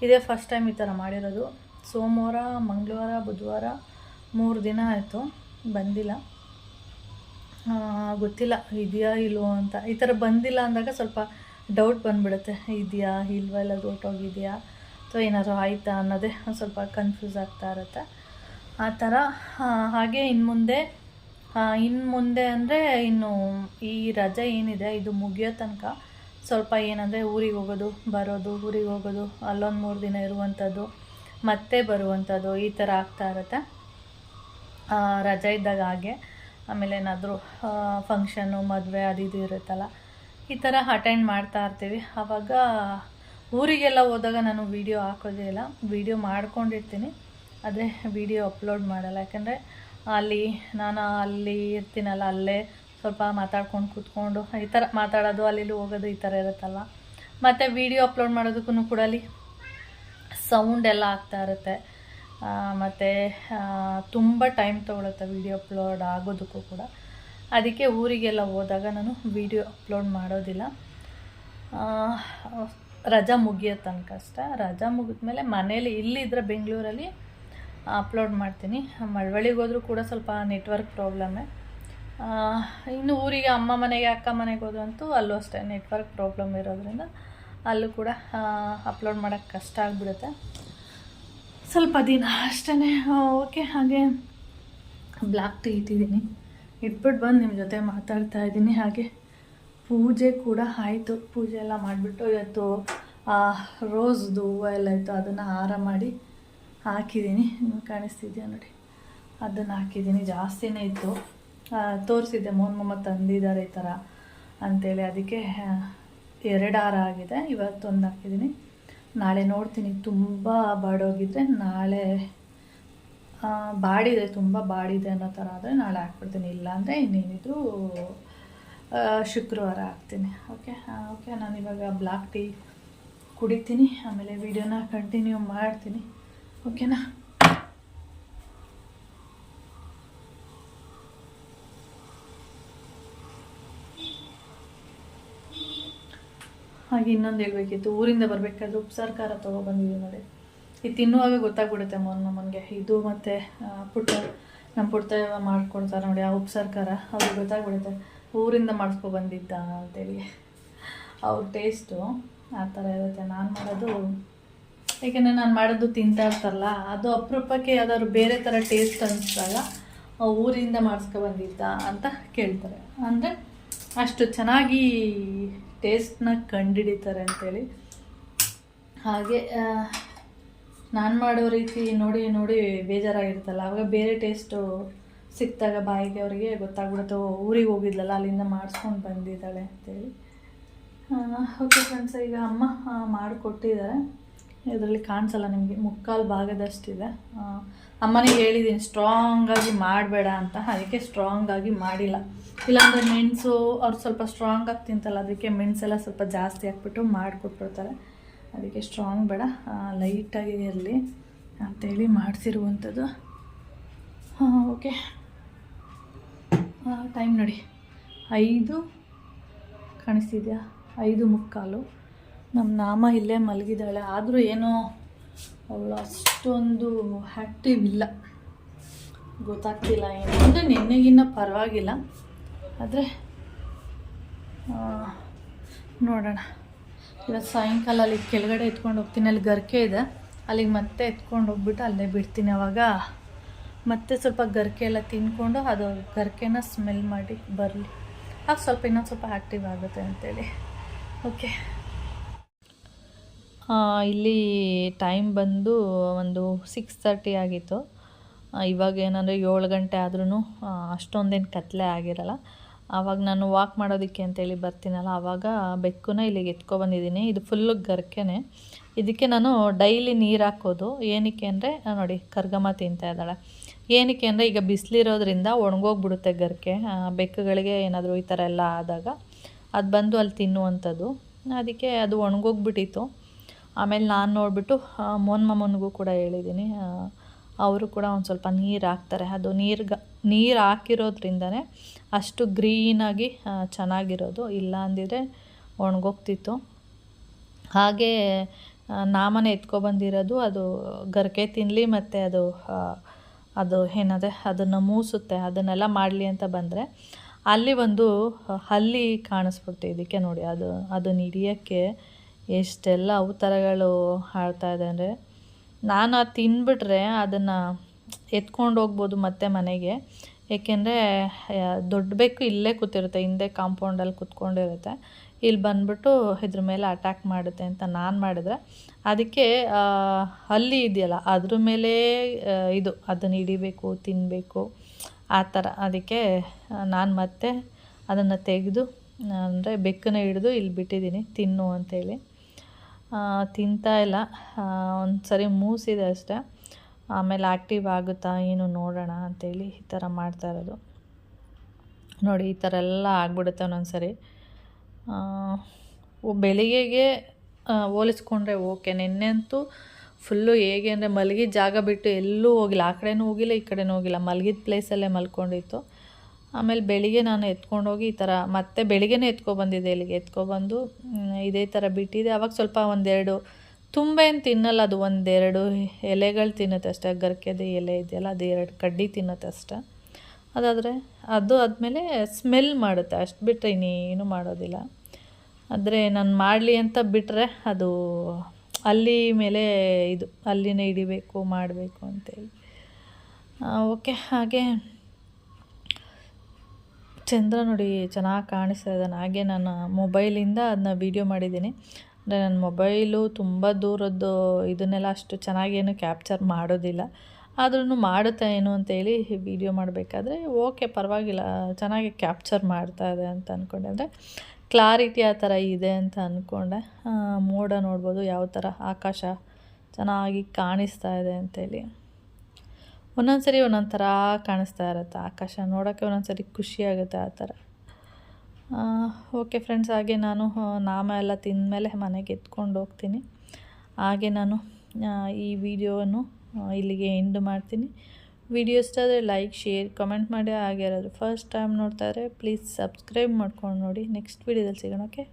ಇದೇ ಫಸ್ಟ್ ಟೈಮ್ ಈ ಥರ ಮಾಡಿರೋದು. ಸೋಮವಾರ, ಮಂಗಳವಾರ, ಬುಧವಾರ ಮೂರು ದಿನ ಆಯಿತು, ಬಂದಿಲ್ಲ. ಗೊತ್ತಿಲ್ಲ ಇದೆಯಾ ಇಲ್ವೋ ಅಂತ. ಈ ಥರ ಬಂದಿಲ್ಲ ಅಂದಾಗ ಸ್ವಲ್ಪ ಡೌಟ್ ಬಂದ್ಬಿಡುತ್ತೆ. ಇದೆಯಾ ಇಲ್ವಾ? ಇಲ್ಲ ಹೊರ್ಟೋಗಿದೆಯಾ ಅಥವಾ ಏನಾದರೂ ಆಯಿತಾ ಅನ್ನೋದೇ ಸ್ವಲ್ಪ ಕನ್ಫ್ಯೂಸ್ ಆಗ್ತಾ ಇರುತ್ತೆ. ಆ ಥರ ಹಾಗೆ ಇನ್ನು ಮುಂದೆ ಇನ್ನು ಮುಂದೆ ಅಂದರೆ ಇನ್ನು ಈ ರಜೆ ಏನಿದೆ, ಇದು ಮುಗಿಯೋ ತನಕ ಸ್ವಲ್ಪ ಏನಂದರೆ ಊರಿಗೆ ಹೋಗೋದು, ಬರೋದು, ಊರಿಗೆ ಹೋಗೋದು, ಅಲ್ಲೊಂದು ಮೂರು ದಿನ ಇರುವಂಥದ್ದು ಮತ್ತೆ ಬರುವಂಥದ್ದು ಈ ಥರ ಆಗ್ತಾ ಇರುತ್ತೆ. ರಜೆ ಇದ್ದಾಗ ಹಾಗೆ, ಆಮೇಲೆ ಏನಾದರೂ ಫಂಕ್ಷನ್ನು ಮದುವೆ ಅದು ಇದು ಇರುತ್ತಲ್ಲ, ಈ ಥರ ಅಟೆಂಡ್ ಮಾಡ್ತಾ ಇರ್ತೀವಿ. ಆವಾಗ ಊರಿಗೆಲ್ಲ ಹೋದಾಗ ನಾನು ವೀಡಿಯೋ ಹಾಕೋದೇ ಇಲ್ಲ. ವೀಡಿಯೋ ಮಾಡ್ಕೊಂಡಿರ್ತೀನಿ. ಆದರೆ ವೀಡಿಯೋ ಅಪ್ಲೋಡ್ ಮಾಡಲ್ಲ. ಯಾಕಂದರೆ ಅಲ್ಲಿ, ನಾನು ಅಲ್ಲಿ ಇರ್ತೀನಲ್ಲ, ಅಲ್ಲೇ ಸ್ವಲ್ಪ ಮಾತಾಡ್ಕೊಂಡು ಕೂತ್ಕೊಂಡು ಈ ಥರ ಮಾತಾಡೋದು ಅಲ್ಲಿ ಹೋಗೋದು ಈ ಥರ ಇರುತ್ತಲ್ಲ. ಮತ್ತು ವಿಡಿಯೋ ಅಪ್ಲೋಡ್ ಮಾಡೋದಕ್ಕೂ ಕೂಡ ಅಲ್ಲಿ ಸೌಂಡ್ ಎಲ್ಲ ಆಗ್ತಾ ಇರುತ್ತೆ. ಮತ್ತು ತುಂಬ ಟೈಮ್ ತೊಗೊಳುತ್ತೆ ವೀಡಿಯೋ ಅಪ್ಲೋಡ್ ಆಗೋದಕ್ಕೂ ಕೂಡ. ಅದಕ್ಕೆ ಊರಿಗೆಲ್ಲ ಹೋದಾಗ ನಾನು ವಿಡಿಯೋ ಅಪ್ಲೋಡ್ ಮಾಡೋದಿಲ್ಲ. ರಜಾ ಮುಗಿಯೋ ತನಕ ಅಷ್ಟೇ. ರಜಾ ಮುಗಿದ್ಮೇಲೆ ಮನೇಲಿ ಇಲ್ಲಿದ್ರೆ ಬೆಂಗಳೂರಲ್ಲಿ ಅಪ್ಲೋಡ್ ಮಾಡ್ತೀನಿ. ಮಳವಳ್ಳಿಗೆ ಹೋದರೂ ಕೂಡ ಸ್ವಲ್ಪ ನೆಟ್ವರ್ಕ್ ಪ್ರಾಬ್ಲಮ್ಮೇ ಇನ್ನು ಊರಿಗೆ ಅಮ್ಮ ಮನೆಗೆ, ಅಕ್ಕ ಮನೆಗೆ ಹೋದಂತೂ ಅಲ್ಲೂ ಅಷ್ಟೇ ನೆಟ್ವರ್ಕ್ ಪ್ರಾಬ್ಲಮ್ ಇರೋದ್ರಿಂದ ಅಲ್ಲೂ ಕೂಡ ಅಪ್ಲೋಡ್ ಮಾಡೋಕ್ಕೆ ಕಷ್ಟ ಆಗಿಬಿಡುತ್ತೆ. ಸ್ವಲ್ಪ ದಿನ ಅಷ್ಟೇ ಓಕೆ, ಹಾಗೆ ಬ್ಲ್ಯಾಕ್ ಟೀ ಇಟ್ಟಿದ್ದೀನಿ. ಇಟ್ಬಿಟ್ಟು ಬಂದು ನಿಮ್ಮ ಜೊತೆ ಮಾತಾಡ್ತಾ ಇದ್ದೀನಿ. ಹಾಗೆ ಪೂಜೆ ಕೂಡ ಆಯಿತು. ಪೂಜೆ ಎಲ್ಲ ಮಾಡಿಬಿಟ್ಟು ಇವತ್ತು ರೋಸ್ದು ಹೂವು ಎಲ್ಲ ಇತ್ತು, ಅದನ್ನು ಹಾರ ಮಾಡಿ ಹಾಕಿದ್ದೀನಿ. ನಿಮ್ಗೆ ಕಾಣಿಸ್ತಿದ್ಯಾ ನೋಡಿ? ಅದನ್ನು ಹಾಕಿದ್ದೀನಿ. ಜಾಸ್ತಿನೇ ಇತ್ತು. ತೋರಿಸಿದ್ದೆ ಮೋಹನ್ ಮಮ್ಮ ತಂದಿದ್ದಾರೆ ಈ ಥರ ಅಂತೇಳಿ. ಅದಕ್ಕೆ ಎರಡು ಹಾರ ಆಗಿದೆ. ಇವತ್ತೊಂದು ಹಾಕಿದ್ದೀನಿ ನಾಳೆ ನೋಡ್ತೀನಿ. ತುಂಬ ಬಾಡೋಗಿದ್ರೆ ನಾಳೆ ಬಾಡಿದೆ, ತುಂಬ ಬಾಡಿದೆ ಅನ್ನೋ ಥರ ಆದರೆ ನಾಳೆ ಹಾಕ್ಬಿಡ್ತೀನಿ. ಇಲ್ಲಾಂದರೆ ಇನ್ನೇನಿದ್ರು ಶುಕ್ರವಾರ ಹಾಕ್ತೀನಿ. ಓಕೆ ಓಕೆ ನಾನು ಇವಾಗ ಬ್ಲಾಕ್ ಟೀ ಕುಡಿತೀನಿ. ಆಮೇಲೆ ವಿಡಿಯೋನ ಕಂಟಿನ್ಯೂ ಮಾಡ್ತೀನಿ. ಓಕೆನಾ ಹಾಗೆ ಇನ್ನೊಂದು ಹೇಳ್ಬೇಕಿತ್ತು. ಊರಿಂದ ಬರಬೇಕಾದ್ರೆ ಉಪ್ಸಾರು ಖಾರ ತೊಗೊಬಂದಿದ್ದೀವಿ ನೋಡಿ. ಇದು ತಿನ್ನುವಾಗ ಗೊತ್ತಾಗ್ಬಿಡುತ್ತೆ ಮೊನ್ನ ನಮಗೆ ಇದು ಮತ್ತು ಪುಟ್ಟ ನಮ್ಮ ಪುಟ್ಟ ಮಾಡ್ಕೊಡ್ತಾರೆ ನೋಡಿ, ಆ ಉಪ್ಸಾರು ಖಾರ ಅವ್ರಿಗೆ ಗೊತ್ತಾಗ್ಬಿಡುತ್ತೆ. ಊರಿಂದ ಮಾಡಿಸ್ಕೊ ಬಂದಿದ್ದ ಅಂತೇಳಿ. ಅವ್ರ ಟೇಸ್ಟು ಆ ಥರ ಇರುತ್ತೆ. ನಾನು ಮಾಡೋದು ಏಕೆಂದರೆ ನಾನು ಮಾಡೋದು ತಿಂತಾ ಇರ್ತಾರಲ್ಲ, ಅದು ಅಪರೂಪಕ್ಕೆ ಯಾವ್ದಾದ್ರು ಬೇರೆ ಥರ ಟೇಸ್ಟ್ ಅನಿಸಿದಾಗ ಊರಿಂದ ಮಾಡಿಸ್ಕೊ ಬಂದಿದ್ದ ಅಂತ ಕೇಳ್ತಾರೆ. ಅಂದರೆ ಅಷ್ಟು ಚೆನ್ನಾಗಿ ಟೇಸ್ಟ್ನ ಕಂಡುಹಿಡಿತಾರೆ ಅಂತೇಳಿ. ಹಾಗೆ ನಾನು ಮಾಡೋ ರೀತಿ ನೋಡಿ ನೋಡಿ ಬೇಜಾರಾಗಿರ್ತಲ್ಲ ಆವಾಗ ಬೇರೆ ಟೇಸ್ಟು ಸಿಕ್ತಾಗ ಬಾಯಿಗೆ ಅವರಿಗೆ ಗೊತ್ತಾಗ್ಬಿಡುತ್ತೆ ಊರಿಗೆ ಹೋಗಿದ್ಲಲ್ಲ, ಅಲ್ಲಿಂದ ಮಾಡಿಸ್ಕೊಂಡು ಬಂದಿದ್ದಾಳೆ ಅಂತೇಳಿ. ಓಕೆ ಫ್ರೆಂಡ್ಸ್ ಈಗ ಅಮ್ಮ ಮಾಡಿಕೊಟ್ಟಿದ್ದಾರೆ. ಇದರಲ್ಲಿ ಕಾಣಿಸಲ್ಲ ನಿಮಗೆ, ಮುಕ್ಕಾಲು ಭಾಗದಷ್ಟಿದೆ. ಅಮ್ಮನಿಗೆ ಹೇಳಿದ್ದೀನಿ ಸ್ಟ್ರಾಂಗಾಗಿ ಮಾಡಬೇಡ ಅಂತ. ಅದಕ್ಕೆ ಸ್ಟ್ರಾಂಗಾಗಿ ಮಾಡಿಲ್ಲ. ಇಲ್ಲಾಂದರೆ ಮೆಣಸು ಅವ್ರು ಸ್ವಲ್ಪ ಸ್ಟ್ರಾಂಗಾಗಿ ತಿಂತಲ್ಲ, ಅದಕ್ಕೆ ಮೆಣಸೆಲ್ಲ ಸ್ವಲ್ಪ ಜಾಸ್ತಿ ಹಾಕ್ಬಿಟ್ಟು ಮಾಡಿಕೊಟ್ಬಿಡ್ತಾರೆ. ಅದಕ್ಕೆ ಸ್ಟ್ರಾಂಗ್ ಬೇಡ ಲೈಟಾಗಿ ಇರಲಿ ಅಂಥೇಳಿ ಮಾಡಿಸಿರುವಂಥದ್ದು. ಹಾಂ ಓಕೆ ಟೈಮ್ ನೋಡಿ. ಐದು ಕಾಣಿಸ್ತಿದ್ಯಾ? ಐದು ಮುಕ್ಕಾಲು. ನಮ್ಮ ನಾಮ ಇಲ್ಲೇ ಮಲಗಿದ್ದಾಳೆ. ಆದರೂ ಏನೋ ಅವಳು ಅಷ್ಟೊಂದು ಆ್ಯಕ್ಟಿವ್ ಇಲ್ಲ. ಗೊತ್ತಾಗ್ತಿಲ್ಲ ಏನು. ಅಂದರೆ ನಿನ್ನೆಗಿನ್ನ ಪರವಾಗಿಲ್ಲ. ಆದರೆ ನೋಡೋಣ. ಇವತ್ತು ಸಾಯಂಕಾಲ ಅಲ್ಲಿ ಕೆಳಗಡೆ ಎತ್ಕೊಂಡು ಹೋಗ್ತೀನಿ. ಅಲ್ಲಿ ಗರ್ಕೆ ಇದೆ. ಅಲ್ಲಿಗೆ ಮತ್ತೆ ಎತ್ಕೊಂಡು ಹೋಗ್ಬಿಟ್ಟು ಅಲ್ಲೇ ಬಿಡ್ತೀನಿ ಅವಾಗ. ಮತ್ತೆ ಸ್ವಲ್ಪ ಗರ್ಕೆ ಎಲ್ಲ ತಿನ್ಕೊಂಡು ಅದು ಗರ್ಕೆನ ಸ್ಮೆಲ್ ಮಾಡಿ ಬರಲಿ. ಆಗ ಸ್ವಲ್ಪ ಇನ್ನೊಂದು ಸ್ವಲ್ಪ ಆ್ಯಕ್ಟಿವ್ ಆಗುತ್ತೆ ಅಂತೇಳಿ. ಓಕೆ ಇಲ್ಲಿ ಟೈಮ್ ಬಂದು ಒಂದು ಸಿಕ್ಸ್ ತರ್ಟಿ ಆಗಿತ್ತು. ಇವಾಗ ಏನಂದರೆ ಏಳು ಗಂಟೆ ಆದ್ರೂ ಅಷ್ಟೊಂದೇನು ಕತ್ತಲೆ ಆಗಿರಲ್ಲ. ಆವಾಗ ನಾನು ವಾಕ್ ಮಾಡೋದಕ್ಕೆ ಅಂತೇಳಿ ಬರ್ತೀನಲ್ಲ, ಆವಾಗ ಬೆಕ್ಕನ್ನ ಇಲ್ಲಿಗೆ ಎತ್ಕೊಬಂದಿದ್ದೀನಿ. ಇದು ಫುಲ್ಲು ಗರ್ಕೆನೆ. ಇದಕ್ಕೆ ನಾನು ಡೈಲಿ ನೀರು ಹಾಕೋದು. ಏನಕ್ಕೆ ಅಂದರೆ ನೋಡಿ ಕರ್ಗಮ್ಮ ತಿಂತಾ ಇದ್ದಾಳೆ. ಏನಕ್ಕೆ ಅಂದರೆ, ಈಗ ಬಿಸಿಲಿರೋದ್ರಿಂದ ಒಣಗೋಗ್ಬಿಡುತ್ತೆ ಗರ್ಕೆ. ಬೆಕ್ಕುಗಳಿಗೆ ಏನಾದರೂ ಈ ಥರ ಎಲ್ಲ ಆದಾಗ ಅದು ಬಂದು ಅಲ್ಲಿ ತಿನ್ನುವಂಥದ್ದು. ಅದಕ್ಕೆ ಅದು ಒಣಗೋಗ್ಬಿಟ್ಟಿತ್ತು. ಆಮೇಲೆ ನಾನು ನೋಡಿಬಿಟ್ಟು ಮೋನ್ ಮಮ್ಮನಿಗೂ ಕೂಡ ಹೇಳಿದ್ದೀನಿ. ಅವರು ಕೂಡ ಒಂದು ಸ್ವಲ್ಪ ನೀರು ಹಾಕ್ತಾರೆ. ಅದು ನೀರು ಗ ನೀರು ಹಾಕಿರೋದ್ರಿಂದನೇ ಅಷ್ಟು ಗ್ರೀನಾಗಿ ಚೆನ್ನಾಗಿರೋದು. ಇಲ್ಲ ಅಂದಿದ್ರೆ ಒಣಗೋಗ್ತಿತ್ತು. ಹಾಗೆ ನಾಮನೇ ಎತ್ಕೊಬಂದಿರೋದು ಅದು ಗರ್ಕೆ ತಿನ್ನಲಿ ಮತ್ತು ಅದು ಅದು ಏನದೆ, ಅದನ್ನು ಮೂಸುತ್ತೆ, ಅದನ್ನೆಲ್ಲ ಮಾಡಲಿ ಅಂತ ಬಂದರೆ ಅಲ್ಲಿ ಒಂದು ಹಲ್ಲಿ ಕಾಣಿಸ್ಬಿಡ್ತು ಇದಕ್ಕೆ ನೋಡಿ. ಅದು, ಅದನ್ನು ಹಿಡಿಯೋಕ್ಕೆ ಎಷ್ಟೆಲ್ಲ ಅವತಾರಗಳು ಆಡ್ತಾ ಇದೆ ಅಂದರೆ, ನಾನು ಅದು ತಿನ್ಬಿಟ್ರೆ ಅದನ್ನು ಎತ್ಕೊಂಡು ಹೋಗ್ಬೋದು ಮತ್ತೆ ಮನೆಗೆ. ಏಕೆಂದರೆ ದೊಡ್ಡ ಬೆಕ್ಕು ಇಲ್ಲೇ ಕೂತಿರುತ್ತೆ, ಹಿಂದೆ ಕಾಂಪೌಂಡಲ್ಲಿ ಕೂತ್ಕೊಂಡಿರುತ್ತೆ. ಇಲ್ಲಿ ಬಂದ್ಬಿಟ್ಟು ಇದ್ರ ಮೇಲೆ ಅಟ್ಯಾಕ್ ಮಾಡುತ್ತೆ ಅಂತ ನಾನು ಮಾಡಿದ್ರೆ. ಅದಕ್ಕೆ ಅಲ್ಲಿ ಇದೆಯಲ್ಲ, ಅದ್ರ ಮೇಲೆ ಇದು, ಅದನ್ನು ಹಿಡಿಬೇಕು ತಿನ್ನಬೇಕು ಆ ಥರ. ಅದಕ್ಕೆ ನಾನು ಮತ್ತೆ ಅದನ್ನು ತೆಗೆದು, ಅಂದರೆ ಬೆಕ್ಕನ್ನ ಹಿಡಿದು ಇಲ್ಲಿ ಬಿಟ್ಟಿದ್ದೀನಿ, ತಿನ್ನು ಅಂತೇಳಿ ತಿಂತಾಯಿಲ್ಲ ಒಂದು ಸರಿ ಮೂಸಿದೆ ಅಷ್ಟೆ. ಆಮೇಲೆ ಆ್ಯಕ್ಟಿವ್ ಆಗುತ್ತಾ ಏನು ನೋಡೋಣ ಅಂತೇಳಿ ಈ ಥರ ಮಾಡ್ತಾ ಇರೋದು. ನೋಡಿ, ಈ ಥರ ಎಲ್ಲ ಆಗ್ಬಿಡುತ್ತೆ ಒಂದೊಂದು ಸರಿ ಬೆಳಿಗ್ಗೆಗೆ ಹೋಲಿಸ್ಕೊಂಡ್ರೆ ಓಕೆ. ನಿನ್ನೆ ಅಂತೂ ಫುಲ್ಲು ಹೇಗೆ ಅಂದರೆ ಮಲಗಿದ ಜಾಗ ಬಿಟ್ಟು ಎಲ್ಲೂ ಹೋಗಿಲ್ಲ. ಆ ಕಡೆನೂ ಹೋಗಿಲ್ಲ, ಈ ಕಡೆನೂ ಹೋಗಿಲ್ಲ. ಮಲಗಿದ ಪ್ಲೇಸಲ್ಲೇ ಮಲ್ಕೊಂಡಿತ್ತು. ಆಮೇಲೆ ಬೆಳಿಗ್ಗೆ ನಾನು ಎತ್ಕೊಂಡೋಗಿ ಈ ಥರ ಮತ್ತೆ ಬೆಳಿಗ್ಗೆನೇ ಎತ್ಕೊಬಂದಿದ್ದೆ ಇಲ್ಲಿಗೆ. ಎತ್ಕೊಬಂದು ಇದೇ ಥರ ಬಿಟ್ಟಿದೆ. ಅವಾಗ ಸ್ವಲ್ಪ ಒಂದೆರಡು ತುಂಬ ಏನು ತಿನ್ನಲ್ಲ, ಅದು ಒಂದೆರಡು ಎಲೆಗಳು ತಿನ್ನುತ್ತೆ ಅಷ್ಟೇ. ಗರ್ಕೆದು ಎಲೆ ಇದೆಯಲ್ಲ, ಅದು ಎರಡು ಕಡ್ಡಿ ತಿನ್ನುತ್ತೆ ಅಷ್ಟೆ. ಅದಾದರೆ ಅದು ಆದಮೇಲೆ ಸ್ಮೆಲ್ ಮಾಡುತ್ತೆ. ಅಷ್ಟು ಬಿಟ್ಟರೆ ಇನ್ನೇನು ಮಾಡೋದಿಲ್ಲ. ಆದರೆ ನಾನು ಮಾಡಲಿ ಅಂತ ಬಿಟ್ಟರೆ ಅದು ಅಲ್ಲಿ ಮೇಲೆ ಇದು, ಅಲ್ಲಿನೇ ಹಿಡಿಬೇಕು ಮಾಡಬೇಕು ಅಂತೇಳಿ. ಓಕೆ, ಹಾಗೆ ಚಂದ್ರ ನೋಡಿ ಚೆನ್ನಾಗಿ ಕಾಣಿಸ್ತಾ ಇದ್ದಾನೆ ಹಾಗೆ ನಾನು ಮೊಬೈಲಿಂದ ಅದನ್ನ ವೀಡಿಯೋ ಮಾಡಿದ್ದೀನಿ. ಅಂದರೆ ನನ್ನ ಮೊಬೈಲು ತುಂಬ ದೂರದ್ದು ಇದನ್ನೆಲ್ಲ ಅಷ್ಟು ಚೆನ್ನಾಗೇನು ಕ್ಯಾಪ್ಚರ್ ಮಾಡೋದಿಲ್ಲ. ಆದ್ರೂ ಮಾಡುತ್ತೆ ಏನು ಅಂತೇಳಿ ವೀಡಿಯೋ ಮಾಡಬೇಕಾದ್ರೆ ಓಕೆ ಪರವಾಗಿಲ್ಲ, ಚೆನ್ನಾಗಿ ಕ್ಯಾಪ್ಚರ್ ಮಾಡ್ತಾ ಇದೆ ಅಂತ ಅಂದ್ಕೊಂಡೆ ಅಂದರೆ ಕ್ಲಾರಿಟಿ ಆ ಥರ ಇದೆ ಅಂತ ಅಂದ್ಕೊಂಡೆ ಮೋಡ ನೋಡ್ಬೋದು ಯಾವ ಥರ ಆಕಾಶ ಚೆನ್ನಾಗಿ ಕಾಣಿಸ್ತಾ ಇದೆ ಅಂತೇಳಿ. ಒಂದೊಂದು ಸರಿ ಒಂದೊಂದು ಥರ ಕಾಣಿಸ್ತಾ ಇರುತ್ತೆ ಆಕಾಶ. ನೋಡೋಕ್ಕೆ ಒಂದೊಂದು ಸರಿ ಖುಷಿ ಆಗುತ್ತೆ ಆ ಥರ. ಓಕೆ ಫ್ರೆಂಡ್ಸ್, ಹಾಗೆ ನಾನು ನಾಮ ಎಲ್ಲ ತಿಂದಮೇಲೆ ಮನೆಗೆ ಎತ್ಕೊಂಡು ಹೋಗ್ತೀನಿ. ಹಾಗೆ ನಾನು ಈ ವಿಡಿಯೋವನ್ನು ಇಲ್ಲಿಗೆ ಎಂಡ್ ಮಾಡ್ತೀನಿ. ವಿಡಿಯೋ ಇಷ್ಟ ಆದರೆ ಲೈಕ್ ಶೇರ್ ಕಮೆಂಟ್ ಮಾಡಿ. ಹಾಗೆ ಯಾರಾದರೂ ಫಸ್ಟ್ ಟೈಮ್ ನೋಡ್ತಾ ಇದ್ದರೆ ಪ್ಲೀಸ್ ಸಬ್ಸ್ಕ್ರೈಬ್ ಮಾಡ್ಕೊಂಡು ನೋಡಿ. ನೆಕ್ಸ್ಟ್ ವಿಡಿಯೋದಲ್ಲಿ ಸಿಗೋಣ ಓಕೆ